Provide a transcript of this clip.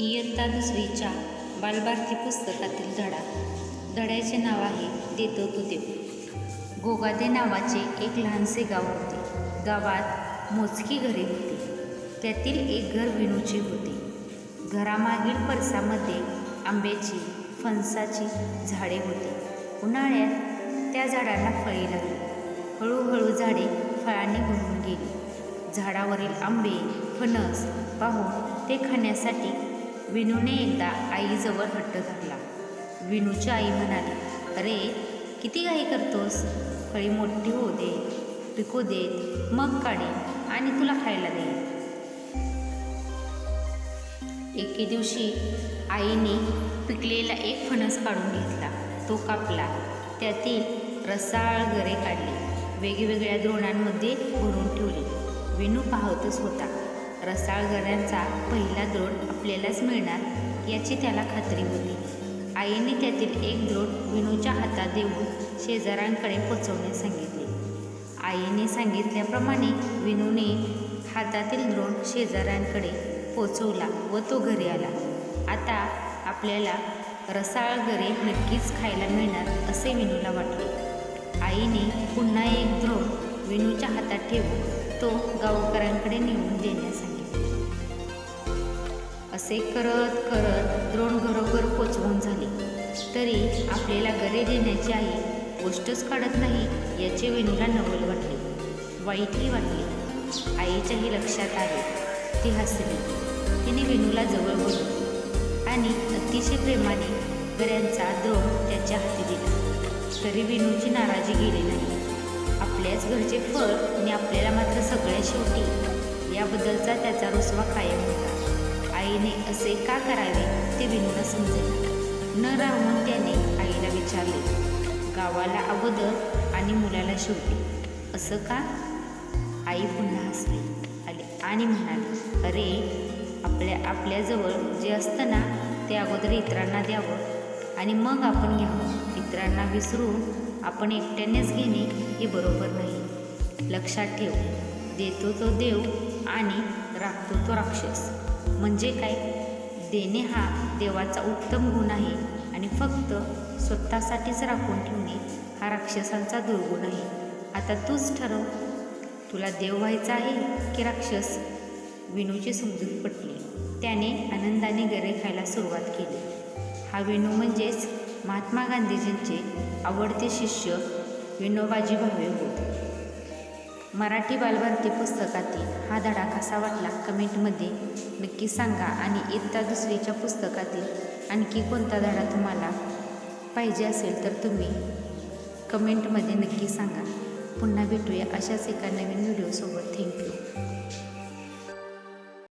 इयत्ता दुसरीच्या बालभारती पुस्तकातील धडा. धड्याचे नाव आहे देतो तो देव. गोगादे नावाचे एक लहानसे गाव होते. गावात मोजकी घरे होती. त्यातील एक घर विणूचे होते. घरामागील परसामध्ये आंब्याची फणसाची झाडे होती. उन्हाळ्यात त्या झाडांना फळे लागली. हळूहळू झाडे फळांनी भरून गेली. झाडावरील आंबे फणस पाहून ते खाण्यासाठी विनूने एकदा आईजवळ हट्ट धरला. विनूची आई म्हणाली अरे किती घाई करतोस? फळी मोठी होऊ दे पिकू देत मग काढेन आणि तुला खायला देईन एके दिवशी आईने पिकलेला एक फणस काढून घेतला. तो कापला. त्यातील रसाळ गरे काढले. वेगवेगळ्या द्रोणांमध्ये भरून ठेवले. विनू पाहतच होता. रसाळ पहिला द्रोण आपल्यालाच मिळणार याची त्याला खात्री होती. आईने त्यातील एक द्रोण विनूच्या हातात देऊन शेजाऱ्यांकडे पोचवण्यास सांगितले. आईने सांगितल्याप्रमाणे विनूने हातातील द्रोण शेजाऱ्यांकडे पोचवला व तो घरी आला. आता आपल्याला रसाळ घरे नक्कीच खायला मिळणार असे विनूला वाटले. आईने पुन्हा एक विनूच्या हातात ठेवून तो गावकऱ्यांकडे नेऊन देण्यास सांगितले असे करत करत द्रोण घरोघर पोचवून झाले. तरी आपल्याला गरे देण्याची आई गोष्टच काढत नाही याचे विनूला नवल वाटले. वाईटही वाटले. आईच्याही लक्षात आले ती हसली. तिने विनूला जवळ बोलली आणि अतिशय प्रेमाने गऱ्यांचा द्रोण त्याच्या हाती दिला. तरी विनूची नाराजी गेली नाही. आपल्याच घरचे फळ आणि आपल्याला मात्र सगळ्या शेवटी याबद्दलचा त्याचा रुसवा कायम होता. आईने असे का करावे ते विनूला समजेल. न राहून त्याने आईला विचारले गावाला अगोदर आणि मुलाला शेवटी असं का? आई पुन्हा हसली आली आणि म्हणाली अरे आपल्या आपल्याजवळ जे असतं ना ते अगोदर इतरांना द्यावं. आणि मग आपण घ्यावं इतरांना विसरून आपण एकट्यानेच घेणे हे बरोबर नाही. लक्षात ठेव. देतो तो देव आणि राखतो तो राक्षस. म्हणजे काय? देणे हा देवाचा उत्तम गुण आहे आणि फक्त स्वतःसाठीच राखून ठेवणे हा राक्षसांचा दुर्गुण आहे. आता तूच ठरव. तुला देव व्हायचा आहे की राक्षस? विनूची समजूत पटली. त्याने आनंदाने गरे खायला सुरुवात केली. हा विनू म्हणजेच महात्मा गांधीजींचे आवडते शिष्य विनोबाजी भावे होते मराठी बालभारती पुस्तकातील हा धडा कसा वाटला कमेंटमध्ये नक्की सांगा आणि इयत्ता दुसरीच्या पुस्तकातील आणखी कोणता धडा तुम्हाला पाहिजे असेल तर तुम्ही कमेंटमध्ये नक्की सांगा. पुन्हा भेटूया अशाच एका नवीन व्हिडिओसोबत. थँक्यू